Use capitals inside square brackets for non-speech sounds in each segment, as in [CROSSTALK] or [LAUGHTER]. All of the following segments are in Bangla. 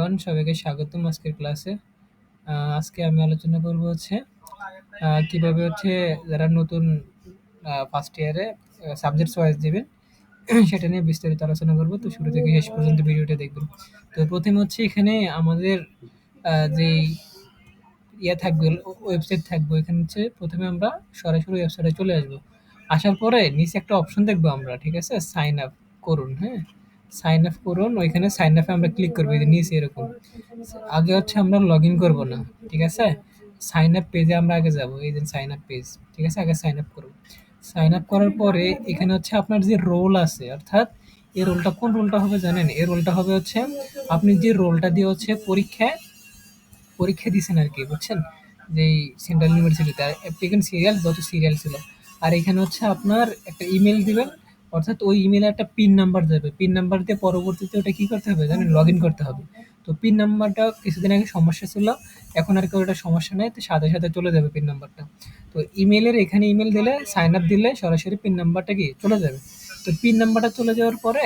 এভরিওয়ান সবাইকে স্বাগতম আজকের ক্লাসে আজকে আমি আলোচনা করব হচ্ছে কীভাবে হচ্ছে যারা নতুন ফার্স্ট ইয়ারে সাবজেক্ট ওয়াইজ দেবেন, সেটা নিয়ে বিস্তারিত আলোচনা করব। তো শুরু থেকে শেষ পর্যন্ত ভিডিওটা দেখবেন। তো প্রথমে হচ্ছে এখানে আমাদের যে ইয়ে থাকবে ওয়েবসাইট থাকবে, এখানে হচ্ছে প্রথমে আমরা সরাসরি ওয়েবসাইটে চলে আসব। আসার পরে নিচে একটা অপশন দেখব আমরা, ঠিক আছে? সাইন আপ করুন হ্যাঁ? সাইন আপ করুন, ওইখানে সাইন আপে আমরা ক্লিক করব, এই নিচে এরকম। আগে হচ্ছে আমরা লগ ইন করব না, ঠিক আছে? সাইন আপ পেজে আমরা আগে যাব, এই যে সাইন আপ পেজ ঠিক আছে? আগে সাইন আপ করব সাইন আপ করার পরে এখানে হচ্ছে আপনার যে রোল আছে, অর্থাৎ এই রোলটা কোন রোলটা হবে জানেন? এই রোলটা হবে হচ্ছে আপনি যে রোলটা দিয়ে হচ্ছে পরীক্ষায়, পরীক্ষা দিয়েছেন আর কি, বুঝছেন? যে সেন্ট্রাল ইউনিভার্সিটিতে অ্যাপ্লিকেন্ট সিরিয়াল যত সিরিয়াল ছিল। আর এখানে হচ্ছে আপনার একটা ইমেল দিবেন অর্থাৎ ওই ইমেলে একটা পিন নাম্বার দেবে পিন নাম্বার দিয়ে পরবর্তীতে ওটা কী করতে হবে? জানেন লগ ইন করতে হবে। তো পিন নাম্বারটা কিছুদিন আগে সমস্যা ছিল, এখন আর কেউ ওটা সমস্যা নেই, তো সাথে সাথে চলে যাবে পিন নাম্বারটা তো ইমেলের এখানে ইমেল দিলে সাইন আপ দিলে সরাসরি পিন নাম্বারটা কি চলে যাবে। তো পিন নাম্বারটা চলে যাওয়ার পরে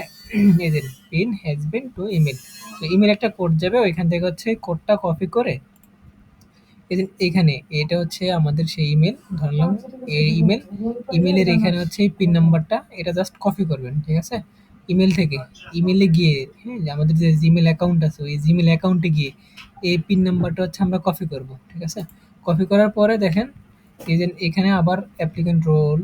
এদের pin has been to email তো ইমেল একটা কোড যাবে, ওইখান থেকে হচ্ছে কোডটা কপি করে এইখানে এটা হচ্ছে আমাদের সেই ইমেল ধরলাম এই ইমেল ইমেলের এখানে হচ্ছে এই পিন নাম্বারটা এটা জাস্ট কপি করবেন, ঠিক আছে? ইমেল থেকে ইমেলে গিয়ে হ্যাঁ আমাদের যে জিমেল অ্যাকাউন্ট আছে, ওই জিমেল অ্যাকাউন্টে গিয়ে এই পিন নাম্বারটা হচ্ছে আমরা কপি করব, ঠিক আছে? কপি করার পরে দেখেন, এই যে এখানে আবার অ্যাপ্লিকেন্ট রোল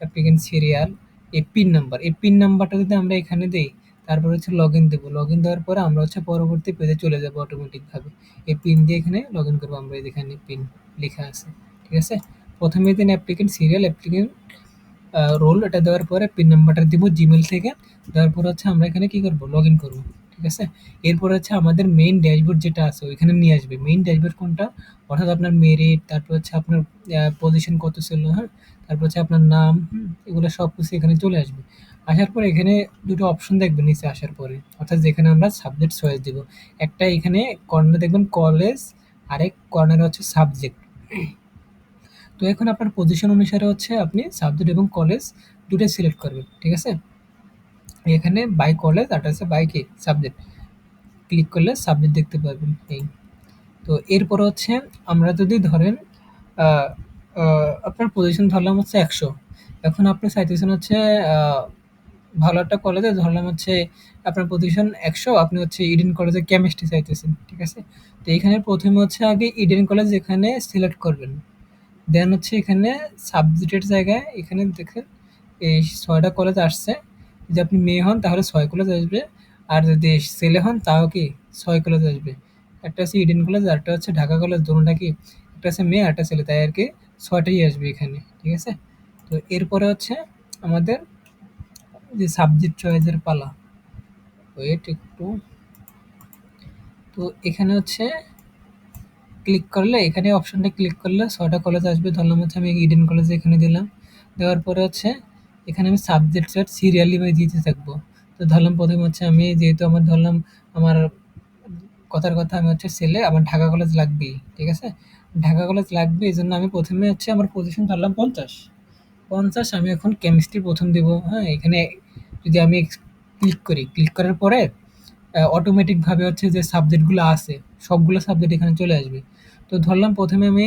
অ্যাপ্লিকেন্ট সিরিয়াল এই পিন নাম্বার এই পিন নাম্বারটা যদি আমরা এখানে দিই তারপর হচ্ছে লগ ইন দেবো। লগ ইন দেওয়ার পরে আমরা হচ্ছে পরবর্তী পেজে চলে যাব অটোমেটিকভাবে এই পিন দিয়ে এখানে লগ ইন করব আমরা এখানে পিন লেখা আছে, ঠিক আছে? প্রথমে দিন অ্যাপ্লিকেন্ট সিরিয়াল অ্যাপ্লিকেন্ট রোল এটা দেওয়ার পরে পিন নাম্বারটা দিব জিমেল থেকে। দেওয়ার পর হচ্ছে আমরা এখানে কী করব? লগ ইন করব, ঠিক আছে? এরপর হচ্ছে আমাদের মেইন ড্যাশবোর্ড যেটা আছে, ওইখানে নিয়ে আসবে। মেইন ড্যাশবোর্ড কোনটা? অর্থাৎ আপনার মেরিট তারপর হচ্ছে আপনার পজিশন কত ছিল হ্যাঁ? তারপর হচ্ছে আপনার নাম এগুলো সব কিছু এখানে চলে আসবে। আসার পরে এখানে দুটো অপশন দেখবেন নিচে আসার পরে। অর্থাৎ যেখানে আমরা সাবজেক্ট চয়েস দিব। একটা এখানে কর্নারে দেখবেন কলেজ আরেক কর্নারে হচ্ছে সাবজেক্ট তো এখন আপনার পজিশন অনুসারে হচ্ছে আপনি সাবজেক্ট এবং কলেজ দুটোই সিলেক্ট করবেন, ঠিক আছে? এখানে বাই কলেজ আর আছে বাই কি? সাবজেক্ট ক্লিক করলে সাবজেক্ট দেখতে পাবেন এই। তো এরপর হচ্ছে আমরা যদি ধরেন আপনার পজিশন ধরলাম হচ্ছে একশো। এখন আপনি চাইতেছেন হচ্ছে ভালো একটা কলেজে ধরলাম হচ্ছে আপনার পজিশন একশো, আপনি হচ্ছে ইডেন কলেজে কেমিস্ট্রি চাইতেছেন, ঠিক আছে? তো এখানে প্রথমে হচ্ছে আগে ইডেন কলেজ এখানে সিলেক্ট করবেন। দেন হচ্ছে এখানে সাবজেক্টের জায়গায় এখানে দেখেন, এই ছয়টা কলেজ আসছে। যদি আপনি মেয়ে হন, তাহলে ছয় কলেজ আসবে। আর যদি ছেলে হন, তাও কি ছয় কলেজ আসবে। একটা আছে ইডেন কলেজ একটা হচ্ছে ঢাকা কলেজ দুটোটা কি একটা আছে মেয়ে একটা ছেলে। তাই আর কি ছয়টাই আসবে এখানে, ঠিক আছে? তো এরপরে হচ্ছে আমাদের যে সাবজেক্ট চয়েসের পালা। ওয়েট একটু। তো এখানে হচ্ছে ক্লিক করলে, এখানে অপশনটা ক্লিক করলে ছয়টা কলেজ আসবে। ধরলাম হচ্ছে আমি ইডেন কলেজে এখানে দিলাম। দেওয়ার পরে হচ্ছে এখানে আমি সাবজেক্ট সেট সিরিয়ালি বাই দিতে থাকব। তো ধরলাম প্রথমে হচ্ছে আমি যেহেতু আমার ধরলাম আমার কথার কথা আমি হচ্ছে ছেলে, আমার ঢাকা কলেজ লাগবেই, ঠিক আছে? ঢাকা কলেজ লাগবে, এই জন্য আমি প্রথমে হচ্ছে আমার পজিশন ধরলাম পঞ্চাশ। পঞ্চাশ, আমি এখন কেমিস্ট্রি প্রথম দেবো হ্যাঁ এখানে যদি আমি ক্লিক করি ক্লিক করার পরে অটোমেটিকভাবে হচ্ছে যে সাবজেক্টগুলো আছে, সবগুলো সাবজেক্ট এখানে চলে আসবে। তো ধরলাম প্রথমে আমি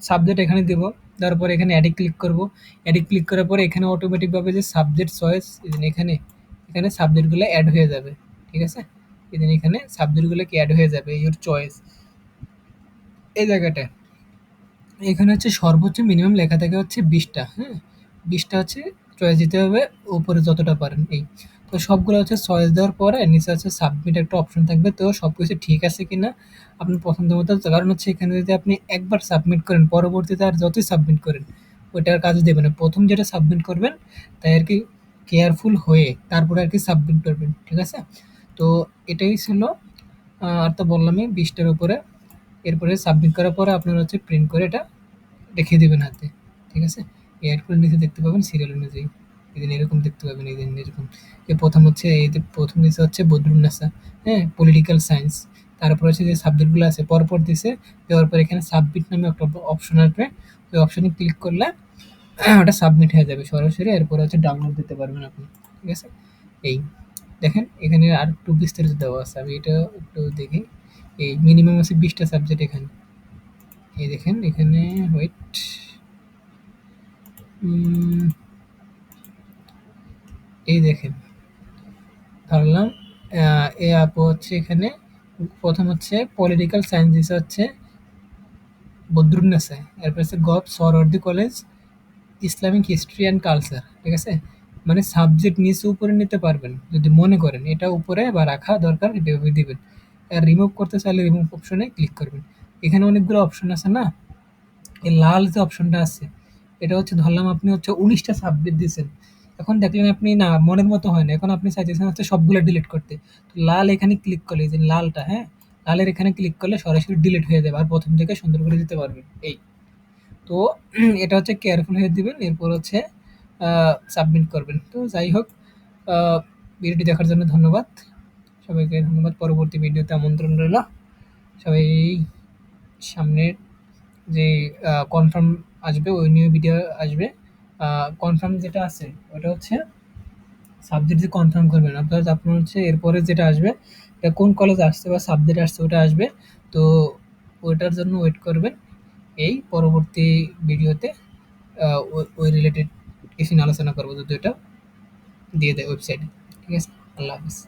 সাবজেক্ট এখানে দেবো দেওয়ার পরে এখানে অ্যাডে ক্লিক করব। অ্যাডে ক্লিক করার পরে এখানে অটোমেটিকভাবে যে সাবজেক্ট চয়েস এখানে এখানে সাবজেক্টগুলো অ্যাড হয়ে যাবে, ঠিক আছে? এদিন এখানে সাবজেক্টগুলো কি অ্যাড হয়ে যাবে ইউর চয়েস এই জায়গাটায়। এখানে হচ্ছে সর্বোচ্চ মিনিমাম লেখা থাকে হচ্ছে বিশটা হ্যাঁ? বিশটা হচ্ছে চয়েস দিতে হবে, উপরে যতটা পারেন এই। তো সবগুলো হচ্ছে চয়েস দেওয়ার পরে নিচে হচ্ছে সাবমিট একটা অপশন থাকবে, তো সব কিছু ঠিক আছে কি না আপনি পছন্দ মতো। কারণ হচ্ছে এখানে যদি আপনি একবার সাবমিট করেন, পরবর্তীতে আর যতই সাবমিট করেন ওইটার কাজ দেবে না। প্রথম যেটা সাবমিট করবেন, তাই আর কি কেয়ারফুল হয়ে তারপরে আর কি সাবমিট করবেন, ঠিক আছে? তো এটাই ছিল আর তো বললামই বিশটার উপরে। এরপরে সাবমিট করার পরে আপনারা হচ্ছে প্রিন্ট করে এটা রেখে দেবেন হাতে, ঠিক আছে? এরপর নিচে দেখতে পাবেন সিরিয়াল অনুযায়ী। এদিন এরকম দেখতে পাবেন এদিন এরকম। এ প্রথম হচ্ছে, এই যে প্রথম দিছে হচ্ছে বদরুন্নাসা হ্যাঁ? পলিটিক্যাল সায়েন্স তারপর হচ্ছে যে সাবজেক্টগুলো আছে, পরপর দিছে, দেওয়ার পর এখানে সাবমিট নামে একটা অপশন আসবে। ওই অপশনে ক্লিক করলে [CLEARS THROAT] ওটা সাবমিট হয়ে যাবে সরাসরি, এরপর হচ্ছে ডাউনলোড দিতে পারবেন আপনি, ঠিক আছে? এই, দেখেন, এখানে আর একটু বিস্তারিত দেওয়া আছে, আমি এটা একটু দেখি। এই মিনিমাম আছে বিশটা সাবজেক্ট এখানে। এই দেখেন, এখানে ওয়েট এই দেখেন ধরলাম এ আপু হচ্ছে এখানে, প্রথম হচ্ছে পলিটিক্যাল সায়েন্স হচ্ছে বদরুন্নেসা এরপর হচ্ছে gov Suhrawardy college, Islamic history and culture ঠিক আছে? মানে সাবজেক্ট নিচে উপরে নিতে পারবেন, যদি মনে করেন, এটা উপরে বা রাখা দরকার দিবেন। রিমুভ করতে চাইলে রিমুভ অপশনে ক্লিক করবেন। এখানে অনেকগুলো অপশন আছে না? এই লাল যে অপশনটা আছে, এটা হচ্ছে ধরলাম আপনি হচ্ছে উনিশটা সাবমিট দিয়েছেন। এখন দেখলেন আপনি না, মনের মতো হয় না। এখন আপনি চাইতেছেন হচ্ছে সবগুলো ডিলিট করতে। তো লাল এখানে ক্লিক করলে যে লালটা হ্যাঁ? লালের এখানে ক্লিক করলে সরাসরি ডিলিট হয়ে যাবে। আর প্রথম থেকে সুন্দর করে দিতে পারবেন। এই। তো [CLEARS THROAT] এটা হচ্ছে কেয়ারফুল হয়ে দিবেন। এরপর হচ্ছে সাবমিট করবেন। তো যাই হোক ভিডিওটি দেখার জন্য ধন্যবাদ। সবাইকে ধন্যবাদ। পরবর্তী ভিডিওতে আমন্ত্রণ রইল। সবাই সামনের যে কনফার্ম আসবে, ওই নিয়ে ভিডিও আসবে। কনফার্ম যেটা আছে, ওটা হচ্ছে সাবজেক্ট যে কনফার্ম করবেন। আপনার আপনার হচ্ছে এরপরে যেটা আসবে, এটা কোন কলেজ আসছে বা সাবজেক্ট আসছে, ওটা আসবে। তো ওইটার জন্য ওয়েট করবেন। এই পরবর্তী ভিডিওতে ওই- রিলেটেড কিছু আলোচনা করব। যদি ওটা দিয়ে দেয় ওয়েবসাইটে ঠিক আছে? আল্লাহ হাফিজ।